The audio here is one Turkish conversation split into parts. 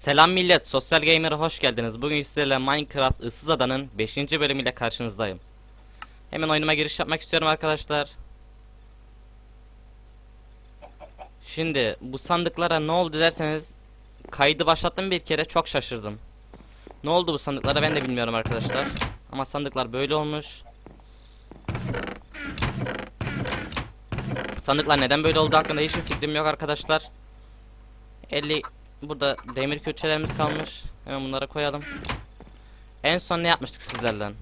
Selam millet, Sosyal Gamer'a hoş geldiniz. Bugün sizlerle Minecraft Issız Ada'nın 5. bölümüyle karşınızdayım. Hemen oyunuma giriş yapmak istiyorum arkadaşlar. Şimdi bu sandıklara ne oldu derseniz kaydı başlattım bir kere çok şaşırdım. Ne oldu bu sandıklara ben de bilmiyorum arkadaşlar. Ama sandıklar böyle olmuş. Sandıklar neden böyle oldu hakkında hiçbir fikrim yok arkadaşlar. 50 burada demir külçelerimiz kalmış. Hemen bunları koyalım. En son ne yapmıştık sizlerle?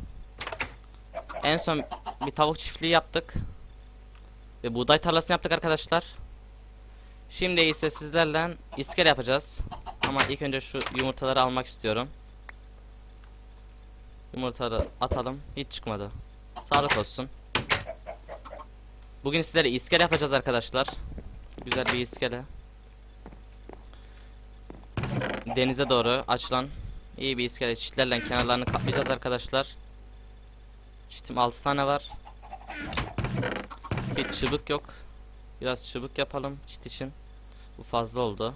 En son bir tavuk çiftliği yaptık. Ve buğday tarlasını yaptık arkadaşlar. Şimdi ise sizlerle iskele yapacağız. Ama ilk önce şu yumurtaları almak istiyorum. Yumurtaları atalım. Hiç çıkmadı. Sağlık olsun. Bugün sizlere iskele yapacağız arkadaşlar. Güzel bir iskele. Denize doğru açılan iyi bir iskele çitlerle kenarlarını kaplayacağız arkadaşlar. Çitim 6 tane var. Hiç çubuk yok. Biraz çubuk yapalım çit için. Bu fazla oldu.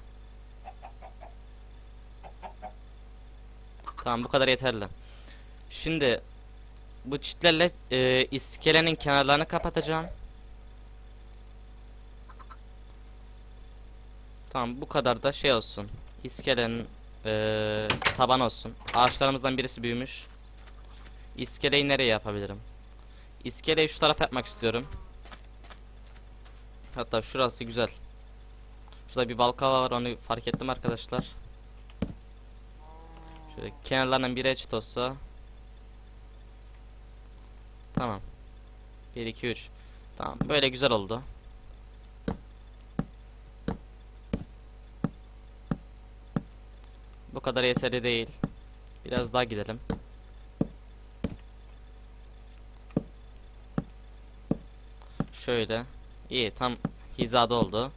Tamam bu kadar yeterli. Şimdi bu çitlerle e, iskelenin kenarlarını kapatacağım. Tamam bu kadar da şey olsun. İskelenin eee taban olsun. Ağaçlarımızdan birisi büyümüş. İskeleyi nereye yapabilirim? İskeleyi şu tarafa yapmak istiyorum. Hatta şurası güzel. Şurada bir balkava var onu fark ettim arkadaşlar. Şöyle kenarlarından bir eşit olsa. Tamam. 1 2 3. Tamam böyle güzel oldu. Bu kadar yeterli değil. Biraz daha gidelim. Şöyle. İyi tam hizada oldu.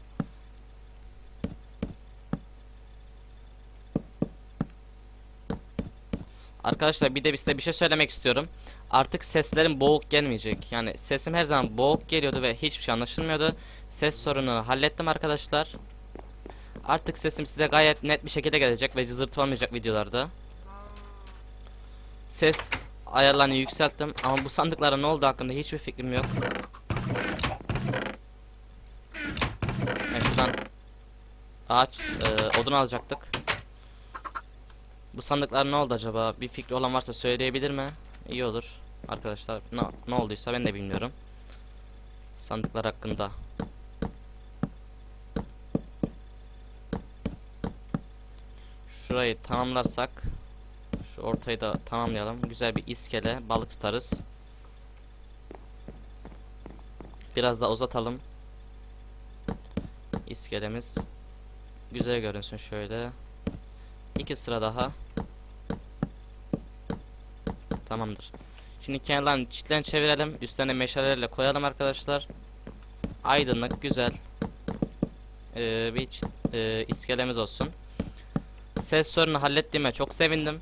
Arkadaşlar bir de size bir şey söylemek istiyorum. Artık seslerim boğuk gelmeyecek. Yani sesim her zaman boğuk geliyordu ve hiçbir şey anlaşılmıyordu. Ses sorunu hallettim arkadaşlar. Artık sesim size gayet net bir şekilde gelecek ve cızırtı olmayacak videolarda. Ses ayarlarını yükselttim ama bu sandıklara ne oldu hakkında hiçbir fikrim yok. Yani şuradan ağaç e, odun alacaktık. Bu sandıklar ne oldu acaba? Bir fikri olan varsa söyleyebilir mi? İyi olur arkadaşlar. Ne, ne olduysa ben de bilmiyorum. Sandıklar hakkında. Şurayı tamamlarsak şu ortayı da tamamlayalım. Güzel bir iskele balık tutarız. Biraz da uzatalım. İskelemiz güzel görünsün şöyle. İki sıra daha. Tamamdır. Şimdi kenarlarını çitlerini çevirelim. Üstlerine meşalelerle koyalım arkadaşlar. Aydınlık, güzel. Ee, bir e, iskelemiz olsun. Ses sorunu hallettiğime çok sevindim.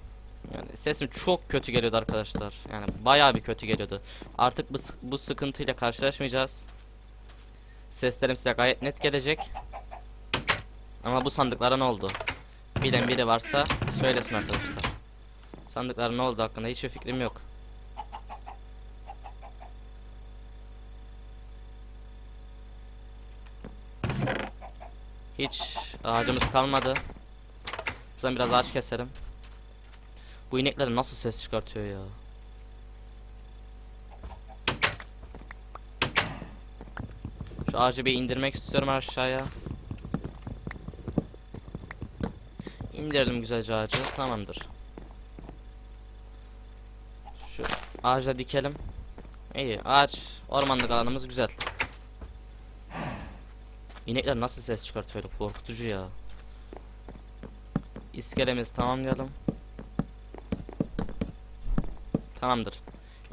Yani sesim çok kötü geliyordu arkadaşlar. Yani bayağı bir kötü geliyordu. Artık bu, bu sıkıntıyla karşılaşmayacağız. Seslerim size gayet net gelecek. Ama bu sandıklara ne oldu? Bilen biri varsa söylesin arkadaşlar. Sandıklara ne oldu hakkında hiçbir fikrim yok. Hiç ağacımız kalmadı. Şuradan biraz ağaç keselim. Bu inekler nasıl ses çıkartıyor ya? Şu ağacı bir indirmek istiyorum aşağıya. İndirdim güzelce ağacı. Tamamdır. Şu ağaca dikelim. İyi ağaç ormanlık alanımız güzel. İnekler nasıl ses çıkartıyor korkutucu ya. İskelemizi tamamlayalım. Tamamdır.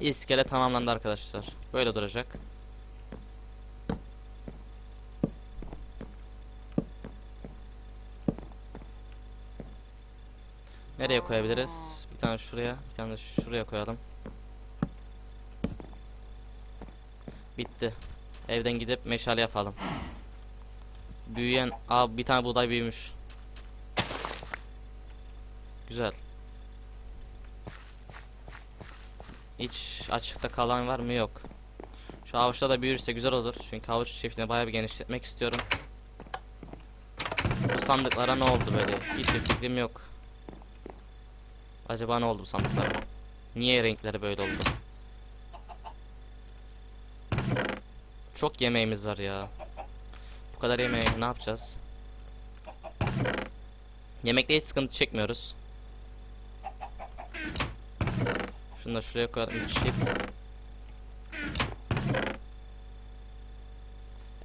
İskele tamamlandı arkadaşlar. Böyle duracak. Nereye koyabiliriz? Bir tane şuraya, bir tane şuraya koyalım. Bitti. Evden gidip meşale yapalım. Büyüyen, aa bir tane buğday büyümüş. Güzel. Hiç açıkta kalan var mı? Yok. Şu havuçta da büyürse güzel olur. Çünkü havuç çiftliğini bayağı bir genişletmek istiyorum. Bu sandıklara ne oldu böyle? Hiçbir fikrim yok. Acaba ne oldu bu sandıklara? Niye renkleri böyle oldu? Çok yemeğimiz var ya. Bu kadar yemeği ne yapacağız? Yemekte hiç sıkıntı çekmiyoruz. Şunu şuraya koyalım. çift.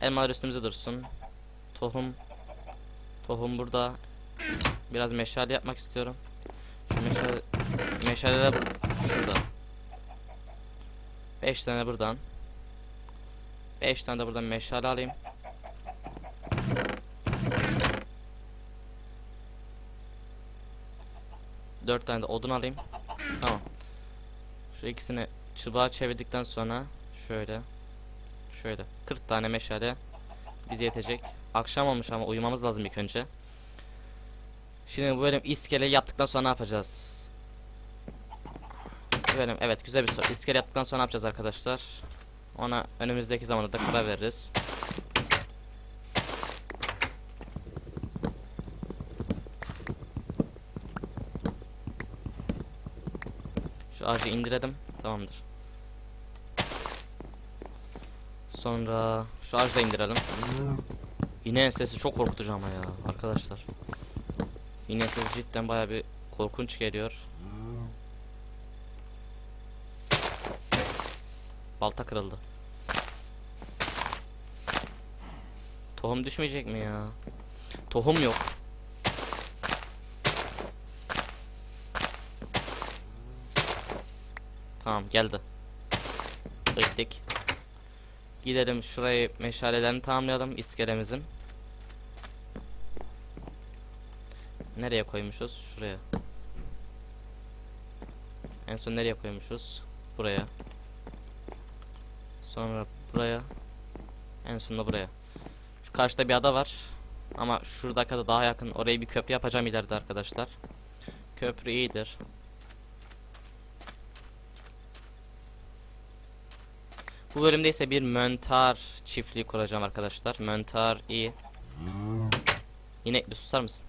Elmalar üstümüze dursun. Tohum. Tohum burada. Biraz meşale yapmak istiyorum. Şu meşale, meşaleler şurada. 5 tane buradan. 5 tane de buradan meşale alayım. Dört tane de odun alayım. Tamam. Şu ikisini çubuğa çevirdikten sonra şöyle şöyle 40 tane meşale bize yetecek. Akşam olmuş ama uyumamız lazım ilk önce. Şimdi bu bölüm iskele yaptıktan sonra ne yapacağız? Bu evet güzel bir soru. İskele yaptıktan sonra ne yapacağız arkadaşlar? Ona önümüzdeki zamanda da karar veririz. Şu ağacı indirelim. Tamamdır. Sonra şu ağacı da indirelim. İneğin sesi çok korkutucu ama ya arkadaşlar. İneğin sesi cidden baya bir korkunç geliyor. Balta kırıldı. Tohum düşmeyecek mi ya? Tohum yok. Tamam geldi. Gittik. Gidelim şurayı meşalelerini tamamlayalım iskelemizin. Nereye koymuşuz? Şuraya. En son nereye koymuşuz? Buraya. Sonra buraya. En sonunda buraya. Şu karşıda bir ada var. Ama şuradaki ada daha yakın. Orayı bir köprü yapacağım ileride arkadaşlar. Köprü iyidir. Bu bölümde ise bir möntar çiftliği kuracağım arkadaşlar. Möntar iyi. Yine bir susar mısın?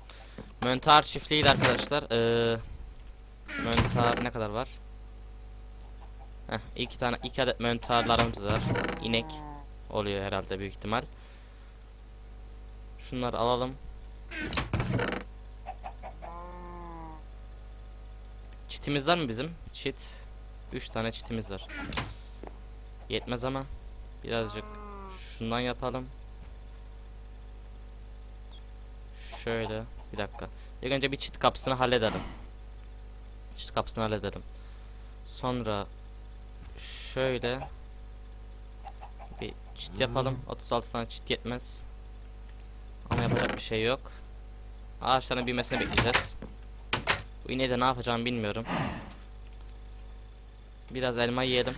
Möntar çiftliği ile arkadaşlar. Ee, möntar ne kadar var? Heh, iki tane iki adet möntarlarımız var. İnek oluyor herhalde büyük ihtimal. Şunları alalım. Çitimiz var mı bizim? Çit. 3 tane çitimiz var. Yetmez ama birazcık şundan yapalım. Şöyle bir dakika. İlk önce bir çit kapısını halledelim. Çit kapısını halledelim. Sonra şöyle bir çit yapalım. 36 tane çit yetmez. Ama yapacak bir şey yok. Ağaçların büyümesini bekleyeceğiz. Bu ineği de ne yapacağımı bilmiyorum. Biraz elma yiyelim.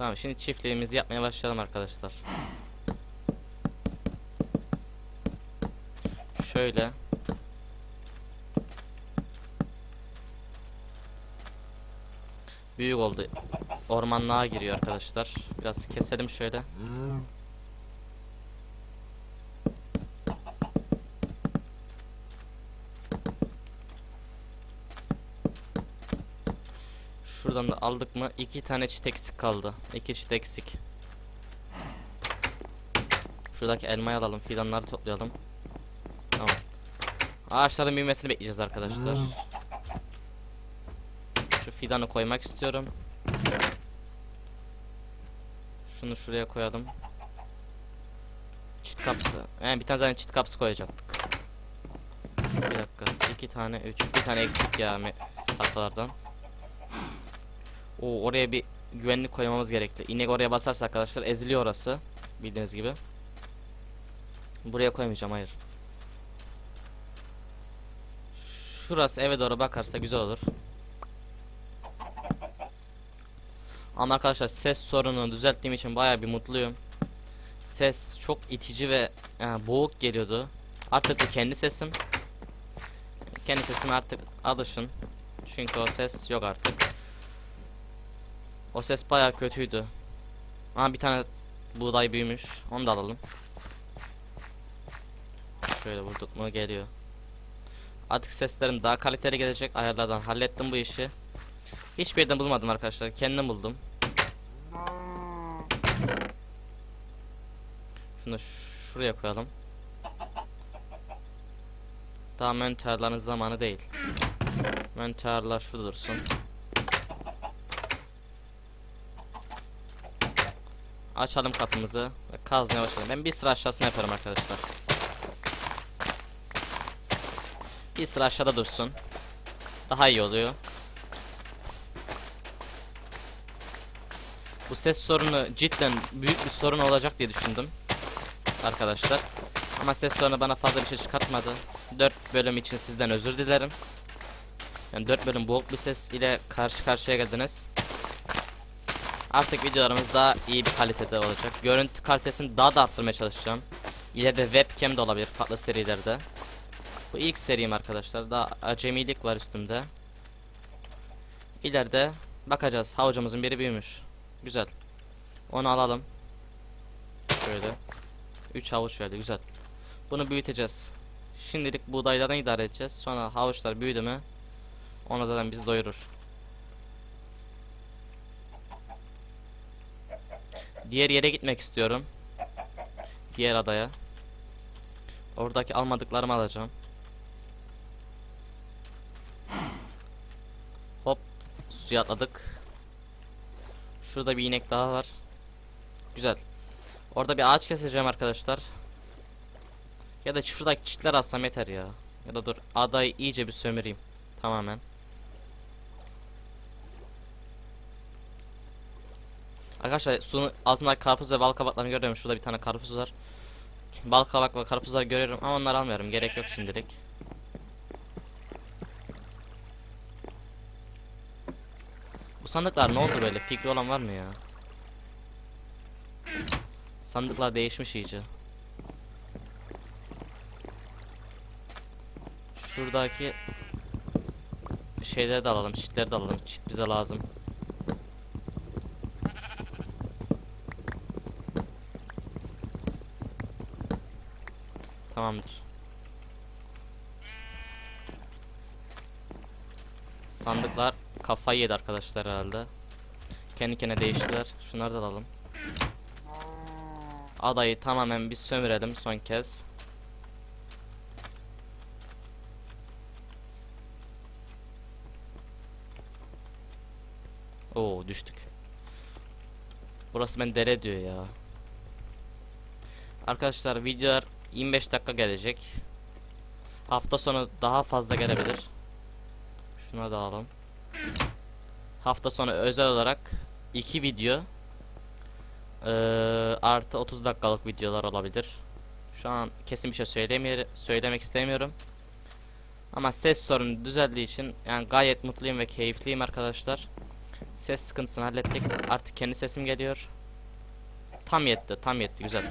Tamam şimdi çiftliğimizi yapmaya başlayalım arkadaşlar. Şöyle. Büyük oldu. Ormanlığa giriyor arkadaşlar. Biraz keselim şöyle. Şuradan da aldık mı? iki tane çit eksik kaldı. İki çit eksik. Şuradaki elmayı alalım. Fidanları toplayalım. Tamam. Ağaçların büyümesini bekleyeceğiz arkadaşlar. Şu fidanı koymak istiyorum. Şunu şuraya koyalım. Çit kapısı. Yani bir tane zaten çit kapısı koyacaktık. Bir dakika. iki tane, üç. Bir tane eksik ya tahtalardan. Oo, oraya bir güvenlik koymamız gerekli. İnek oraya basarsa arkadaşlar eziliyor orası. Bildiğiniz gibi. Buraya koymayacağım hayır. Şurası eve doğru bakarsa güzel olur. Ama arkadaşlar ses sorununu düzelttiğim için baya bir mutluyum. Ses çok itici ve yani boğuk geliyordu. Artık bu kendi sesim. Kendi sesime artık alışın. Çünkü o ses yok artık. O ses bayağı kötüydü. Ama bir tane buğday büyümüş. Onu da alalım. Şöyle vurduk mu geliyor. Artık seslerim daha kaliteli gelecek. Ayarlardan hallettim bu işi. Hiçbir yerden bulmadım arkadaşlar. Kendim buldum. Şunu şuraya koyalım. Daha mentearların zamanı değil. Mentearlar şurada dursun. Açalım kapımızı ve kazmaya başlayalım. Ben bir sıra aşağısına yaparım arkadaşlar. Bir sıra aşağıda dursun. Daha iyi oluyor. Bu ses sorunu cidden büyük bir sorun olacak diye düşündüm. Arkadaşlar. Ama ses sorunu bana fazla bir şey çıkartmadı. 4 bölüm için sizden özür dilerim. Yani 4 bölüm boğuk bir ses ile karşı karşıya geldiniz. Artık videolarımız daha iyi bir kalitede olacak. Görüntü kalitesini daha da arttırmaya çalışacağım. İleride webcam de olabilir farklı serilerde. Bu ilk serim arkadaşlar. Daha acemilik var üstümde. İleride bakacağız. Havucumuzun biri büyümüş. Güzel. Onu alalım. Şöyle. 3 havuç verdi. Güzel. Bunu büyüteceğiz. Şimdilik buğdaylardan idare edeceğiz. Sonra havuçlar büyüdü mü ona zaten bizi doyurur. Diğer yere gitmek istiyorum. Diğer adaya. Oradaki almadıklarımı alacağım. Hop suya atladık. Şurada bir inek daha var. Güzel. Orada bir ağaç keseceğim arkadaşlar. Ya da şuradaki çitler alsam yeter ya. Ya da dur adayı iyice bir sömüreyim. Tamamen. Arkadaşlar suyun altındaki karpuz ve bal kabaklarını görüyorum. Şurada bir tane karpuz var. Bal kabak ve karpuzlar görüyorum ama onları almıyorum. Gerek yok şimdilik. Bu sandıklar ne oldu böyle? Fikri olan var mı ya? Sandıklar değişmiş iyice. Şuradaki şeyleri de alalım, çitleri de alalım. Çit bize lazım. Tamamdır. Sandıklar kafayı yedi arkadaşlar herhalde. Kendi kendine değiştiler. Şunları da alalım. Adayı tamamen bir sömürelim son kez. Oo düştük. Burası ben dere diyor ya. Arkadaşlar videolar 25 dakika gelecek. Hafta sonu daha fazla gelebilir. Şuna da alalım. Hafta sonu özel olarak 2 video eee, artı 30 dakikalık videolar olabilir. Şu an kesin bir şey söylemiyor, söylemek istemiyorum. Ama ses sorunu düzeldiği için yani gayet mutluyum ve keyifliyim arkadaşlar. Ses sıkıntısını hallettik. Artık kendi sesim geliyor. Tam yetti, tam yetti. Güzel.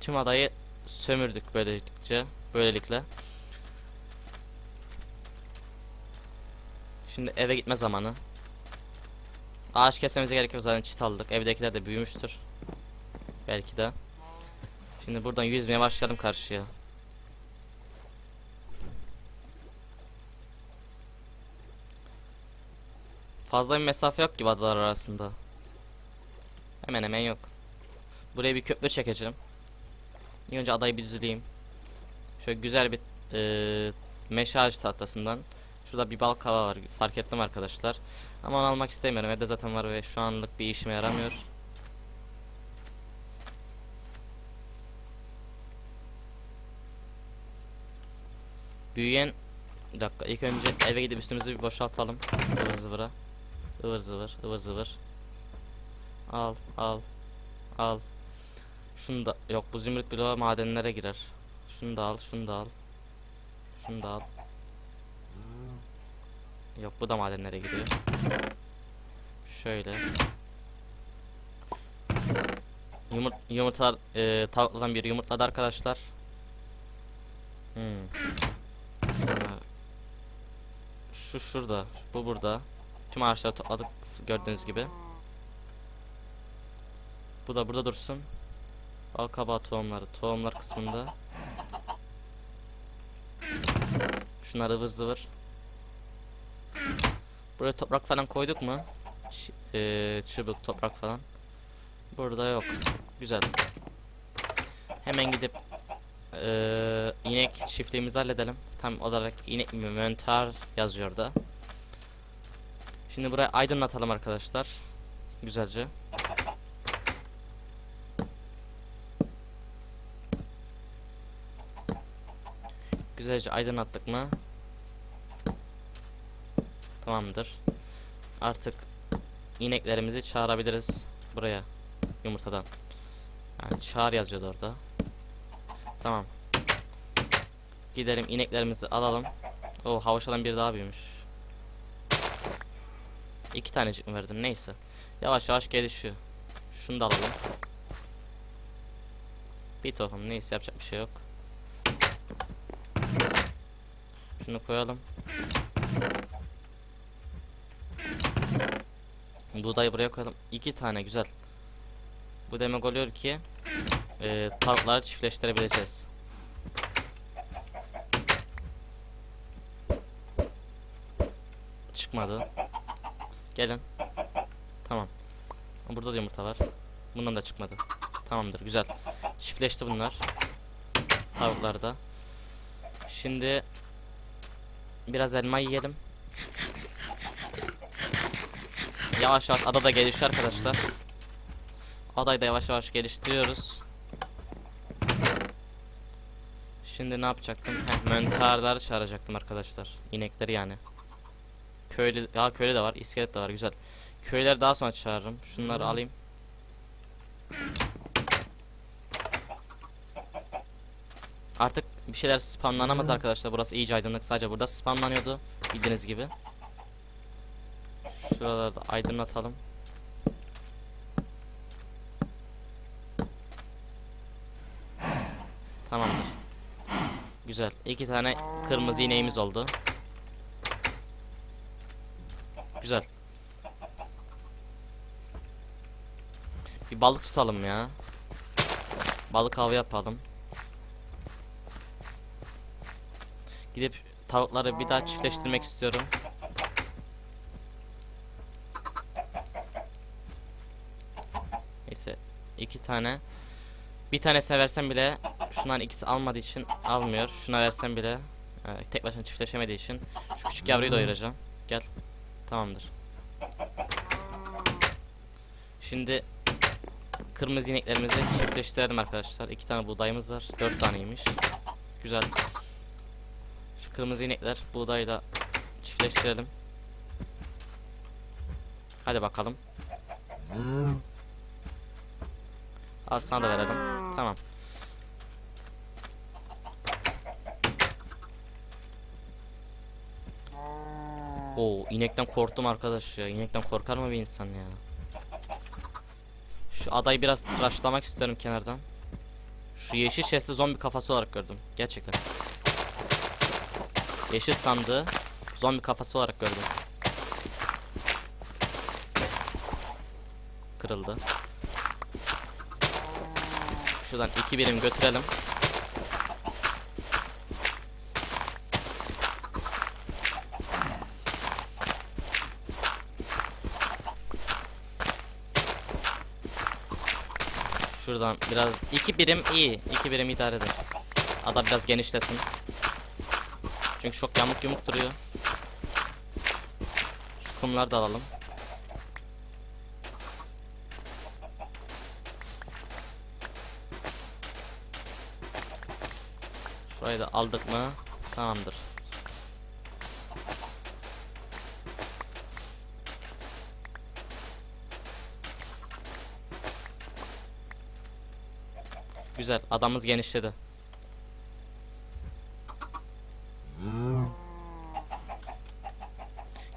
Tüm adayı sömürdük böylelikle. Böylelikle. Şimdi eve gitme zamanı. Ağaç kesmemize gerek yok zaten çit aldık. Evdekiler de büyümüştür. Belki de. Şimdi buradan yüzmeye başlayalım karşıya. Fazla bir mesafe yok ki adalar arasında. Hemen hemen yok. Buraya bir köprü çekeceğim. İlk önce adayı bir düzleyeyim. Şöyle güzel bir eee meşe tahtasından. Şurada bir bal kava var fark ettim arkadaşlar. Ama onu almak istemiyorum. Evde zaten var ve şu anlık bir işime yaramıyor. Büyüyen bir dakika ilk önce eve gidip üstümüzü bir boşaltalım. Ivır zıvıra. Ivır zıvır, ıvır zıvır. Al, al, al. Şunu da yok bu zümrüt bloğu madenlere girer. Şunu da al, şunu da al. Şunu da al. Yok bu da madenlere giriyor. Şöyle. Yumurt yumurtalar e, tavuklardan biri yumurtladı arkadaşlar. Hmm. Şu şurada, bu burada. Tüm ağaçları topladık gördüğünüz gibi. Bu da burada dursun. Bal kabağı tohumları, tohumlar kısmında. Şunlar ıvır zıvır. Buraya toprak falan koyduk mu? Ş- eee, çubuk, toprak falan. Burada yok. Güzel. Hemen gidip eee, inek çiftliğimizi halledelim. Tam olarak inek inventar yazıyor da. Şimdi buraya aydınlatalım arkadaşlar. Güzelce. Güzelce aydınlattık mı? Tamamdır. Artık ineklerimizi çağırabiliriz buraya yumurtadan. Yani çağır yazıyordu orada. Tamam. Gidelim ineklerimizi alalım. O havaşadan bir daha büyümüş. İki tanecik mi verdim neyse. Yavaş yavaş gelişiyor. Şunu da alalım. Bir tohum neyse yapacak bir şey yok. Şunu koyalım. Buğdayı buraya koyalım. İki tane güzel. Bu demek oluyor ki e, tavukları çiftleştirebileceğiz. Çıkmadı. Gelin. Tamam. Burada da yumurta var. Bundan da çıkmadı. Tamamdır güzel. Çiftleşti bunlar. Tavuklar da. Şimdi biraz elma yiyelim. Yavaş yavaş ada da gelişiyor arkadaşlar. Adayı da yavaş yavaş geliştiriyoruz. Şimdi ne yapacaktım? Heh, mentarları çağıracaktım arkadaşlar. İnekleri yani. Köylü, ya köylü de var, iskelet de var, güzel. Köyleri daha sonra çağırırım. Şunları alayım. Artık bir şeyler spamlanamaz arkadaşlar. Burası iyice aydınlık. Sadece burada spamlanıyordu. Bildiğiniz gibi. Şuraları da aydınlatalım. Tamamdır. Güzel. İki tane kırmızı ineğimiz oldu. Güzel. Bir balık tutalım ya. Balık avı yapalım. Gidip tavukları bir daha çiftleştirmek istiyorum. Neyse iki tane. Bir tanesine versem bile şunların ikisi almadığı için almıyor. Şuna versem bile e, tek başına çiftleşemediği için şu küçük yavruyu doyuracağım. Gel. Tamamdır. Şimdi kırmızı ineklerimizi çiftleştirelim arkadaşlar. İki tane buğdayımız var. Dört taneymiş. Güzel. Kırmızı inekler buğdayla çiftleştirelim. Hadi bakalım. Al sana da verelim. Tamam. Oo inekten korktum arkadaş ya. İnekten korkar mı bir insan ya? Şu adayı biraz tıraşlamak istiyorum kenardan. Şu yeşil chest'i zombi kafası olarak gördüm. Gerçekten. Yeşil sandığı zombi kafası olarak gördüm. Kırıldı. Şuradan iki birim götürelim. Şuradan biraz iki birim iyi. iki birim idare eder. Ada biraz genişlesin. Çünkü çok yamuk yumuk duruyor. Şu kumları da alalım. Şurayı da aldık mı? Tamamdır. Güzel. Adamız genişledi.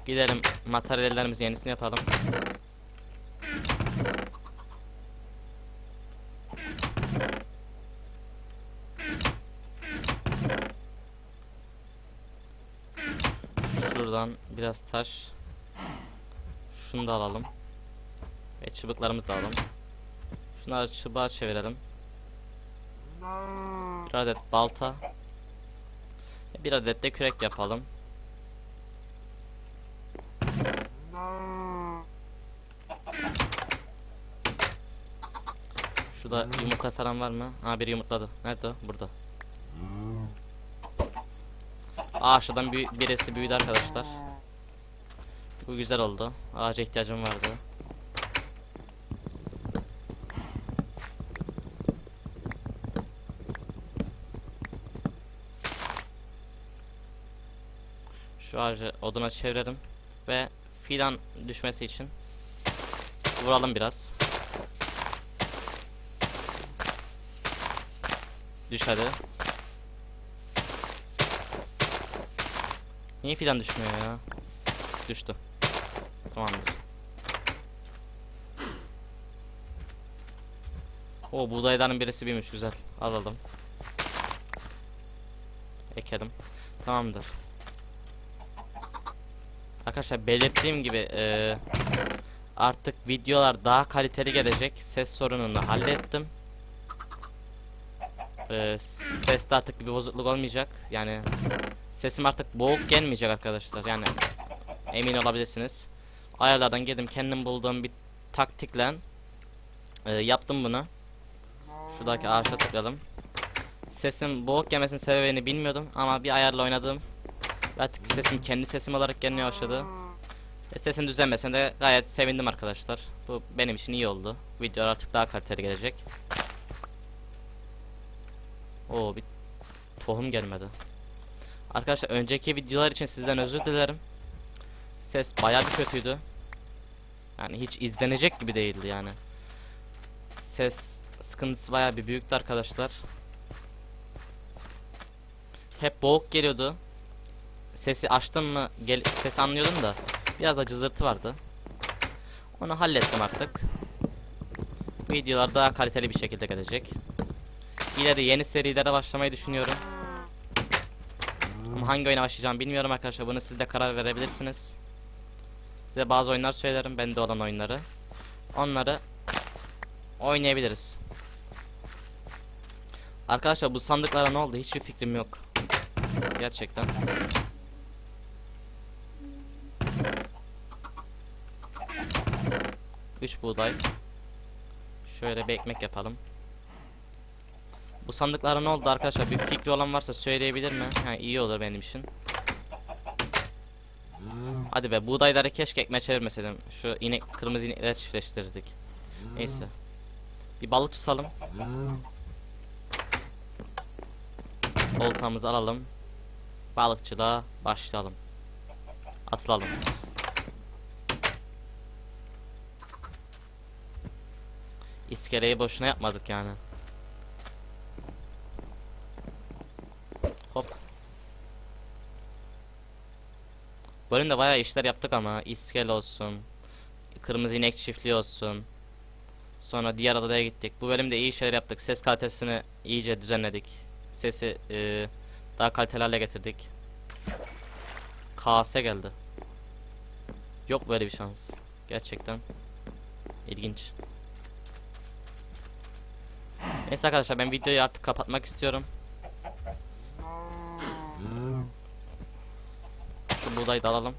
Gidelim materyallerimizin yenisini yapalım. Şuradan biraz taş. Şunu da alalım. Ve çubuklarımızı da alalım. Şunları çubuğa çevirelim. Bir adet balta. Bir adet de kürek yapalım. Şurada yumurta falan var mı? Ha biri yumurtladı. Nerede o? Burada. Ağaçtan bir, birisi büyüdü arkadaşlar. Bu güzel oldu. Ağaca ihtiyacım vardı. Şu ağacı oduna çevirelim ve fidan düşmesi için vuralım biraz. Düş. Niye fidan düşmüyor ya? Düştü. Tamamdır. O buğdayların birisi büyümüş güzel. Alalım. Ekelim. Tamamdır. Arkadaşlar belirttiğim gibi e, artık videolar daha kaliteli gelecek. Ses sorununu hallettim. E, seste artık bir bozukluk olmayacak. Yani sesim artık boğuk gelmeyecek arkadaşlar. Yani emin olabilirsiniz. Ayarlardan girdim kendim bulduğum bir taktikle e, yaptım bunu. Şuradaki ağaçta tıkladım. Sesim boğuk gelmesinin sebebini bilmiyordum ama bir ayarla oynadım. Artık sesim kendi sesim olarak gelmeye başladı. E, sesim düzelmesine de gayet sevindim arkadaşlar. Bu benim için iyi oldu. Video artık daha kaliteli gelecek. Oo bir tohum gelmedi. Arkadaşlar önceki videolar için sizden özür dilerim. Ses bayağı bir kötüydü. Yani hiç izlenecek gibi değildi yani. Ses sıkıntısı bayağı bir büyüktü arkadaşlar. Hep boğuk geliyordu. Sesi açtım mı gel ses anlıyordum da biraz da cızırtı vardı. Onu hallettim artık. Videolar daha kaliteli bir şekilde gelecek. İleri yeni serilere başlamayı düşünüyorum. Ama hangi oyuna başlayacağım bilmiyorum arkadaşlar. Bunu siz de karar verebilirsiniz. Size bazı oyunlar söylerim. Bende olan oyunları. Onları oynayabiliriz. Arkadaşlar bu sandıklara ne oldu? Hiçbir fikrim yok. Gerçekten. Üç buğday. Şöyle bir ekmek yapalım. Bu sandıklara ne oldu arkadaşlar? Bir fikri olan varsa söyleyebilir mi? Ha, iyi olur benim için. Hadi be buğdayları keşke ekmeğe çevirmeseydim. Şu inek kırmızı inekleri çiftleştirdik. Neyse. Bir balık tutalım. Oltamızı alalım. Balıkçılığa başlayalım. Atılalım. İskeleyi boşuna yapmadık yani. Bölümde bayağı işler yaptık ama iskele olsun. Kırmızı inek çiftliği olsun. Sonra diğer adaya gittik. Bu bölümde iyi şeyler yaptık. Ses kalitesini iyice düzenledik. Sesi e, daha kaliteli hale getirdik. KS geldi. Yok böyle bir şans. Gerçekten ilginç. Neyse arkadaşlar ben videoyu artık kapatmak istiyorum. Şu buğdayı da alalım.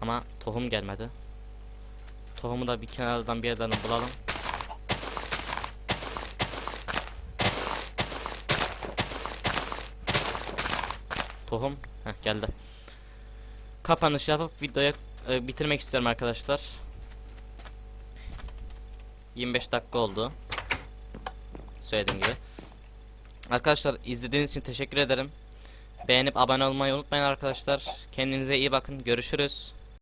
Ama tohum gelmedi. Tohumu da bir kenardan bir yerden bulalım. Tohum Heh, geldi. Kapanış yapıp videoyu e, bitirmek istiyorum arkadaşlar. 25 dakika oldu. Söylediğim gibi. Arkadaşlar izlediğiniz için teşekkür ederim. Beğenip abone olmayı unutmayın arkadaşlar. Kendinize iyi bakın. Görüşürüz.